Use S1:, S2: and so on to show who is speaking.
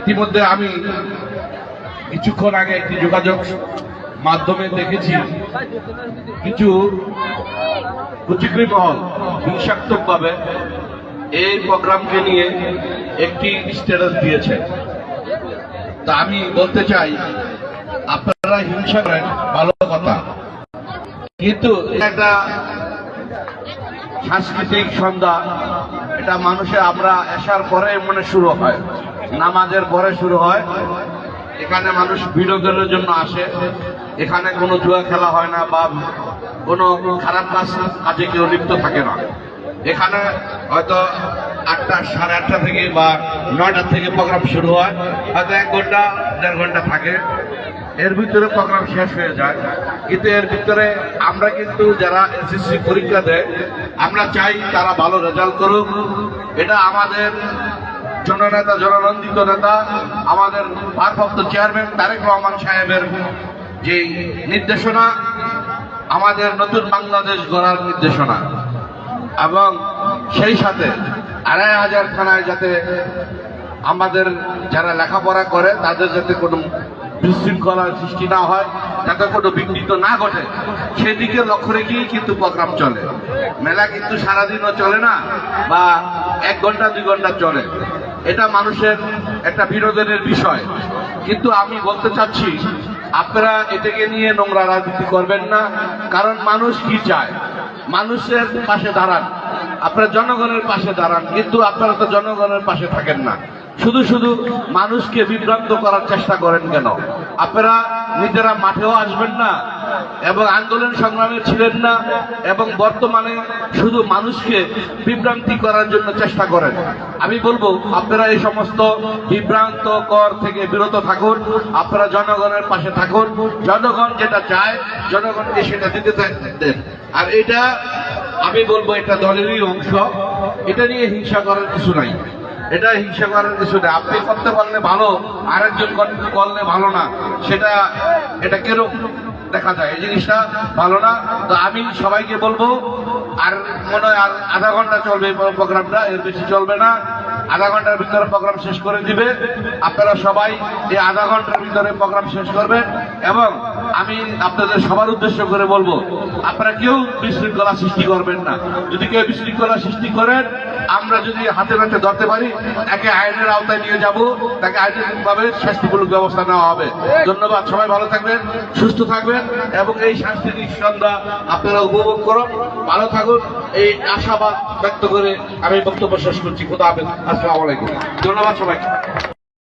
S1: ইতিমধ্যে আমি কিছুক্ষণ আগে একটি যোগাযোগ মাধ্যমে দেখেছি। কিছু কুচিকরি মহল হিংসাত্মক ভাবে এই প্রোগ্রামকে নিয়ে একটি স্ট্যাটাস দিয়েছে। তা আমি বলতে চাই, আপনারা হিংসা করেন, ভালো কথা। কিন্তু এটা একটা সাংস্কৃতিক সন্ধ্যা, এটা মানুষের আমরা আসার পরে মনে শুরু হয়। নামাজের পরে শুরু হয়। এখানে মানুষ বিনোদনের জন্য আসে। এখানে কোনো জুয়া খেলা হয় না বা কোনো খারাপ কাজ কাজে কেউ লিপ্ত থাকে না। এখানে হয়তো আটটা, সাড়ে আটটা থেকে বা নয়টা থেকে প্রোগ্রাম শুরু হয়। হয়তো এক ঘণ্টা, দেড় ঘণ্টা থাকে। এর ভিতরে প্রোগ্রাম শেষ হয়ে যায়। কিন্তু এর ভিতরে আমরা কিন্তু যারা এসএসসি পরীক্ষা দেয়, আমরা চাই তারা ভালো রেজাল্ট করুক। এটা আমাদের জননেতা, জননন্দিত নেতা, আমাদের ভারপ্রাপ্ত চেয়ারম্যান তারেক রহমান সাহেবের যে নির্দেশনা, আমাদের নতুন বাংলাদেশ গড়ার নির্দেশনা। এবং সেই সাথে আড়াই হাজার থানায় যাতে আমাদের যারা লেখাপড়া করে, তাদের যাতে কোনো বিশৃঙ্খলার সৃষ্টি না হয়, যাতে কোনো বিঘ্নিত না ঘটে, সেদিকে লক্ষ্য রেখেই কিন্তু প্রোগ্রাম চলে। মেলা কিন্তু সারাদিনও চলে না, বা এক ঘণ্টা, দুই ঘণ্টা চলে। এটা মানুষের একটা বিনোদনের বিষয়। কিন্তু আমি বলতে চাচ্ছি, আপনারা এটাকে নিয়ে নোংরা রাজনীতি করবেন না, কারণ মানুষ কি চায়? মানুষের পাশে দাঁড়ান। আপনারা জনগণের পাশে দাঁড়ান, কিন্তু আপনারা তো জনগণের পাশে থাকেন না। শুধু শুধু মানুষকে বিভ্রান্ত করার চেষ্টা করেন কেন? আপনারা নিজেরা মাঠেও আসবেন না, এবং আন্দোলন সংগ্রামে ছিলেন না, এবং বর্তমানে শুধু মানুষকে বিভ্রান্তি করার জন্য চেষ্টা করেন। আমি বলব, আপনারা এই সমস্ত বিভ্রান্ত কর থেকে বিরত থাকুন, আপনারা জনগণের পাশে থাকুন, জনগণ যেটা চায়, জনগণকে সেটা দিতে দেন। আর এটা আমি বলব এটা দলেরই অংশ। এটা নিয়ে হিংসা করার কিছু নাই। এটা হিংসা করার কিছু নেই। আপনি করতে পারলে ভালো, আরেকজন কর- করলে ভালো না। সেটা, এটা কেরম দেখা যায়? এই জিনিসটা ভালো না। তো আমি সবাইকে বলব, আর মনে হয় আর আধা ঘণ্টা চলবে এই প্রোগ্রামটা, এর বেশি চলবে না। আধা ঘণ্টার ভিতরে প্রোগ্রাম শেষ করে দিবে। আপনারা সবাই এই আধা ঘণ্টার ভিতরে প্রোগ্রাম শেষ করবেন এবং আমি আপনাদের সবার উদ্দেশ্য করে বলব, আপনারা কেউ বিশৃঙ্খলা সৃষ্টি করবেন না। যদি কেউ বিশৃঙ্খলা সৃষ্টি করেন, আমরা যদি হাতে নাতে ধরতে পারি তাকে আইনের আওতায় নিয়ে যাব, তাকে আইনভাবে শাস্তিমূলক ব্যবস্থা নেওয়া হবে। ধন্যবাদ, সবাই ভালো থাকবেন, সুস্থ থাকবেন, এবং এই সাংস্কৃতিক সন্ধ্যা আপনারা উপভোগ করুন, ভালো থাকুন। এই আশাবাদ ব্যক্ত করে আমি বক্তব্য শেষ করছি। খোদা হাফেজ। আলাইকুম। ধন্যবাদ সবাইকে।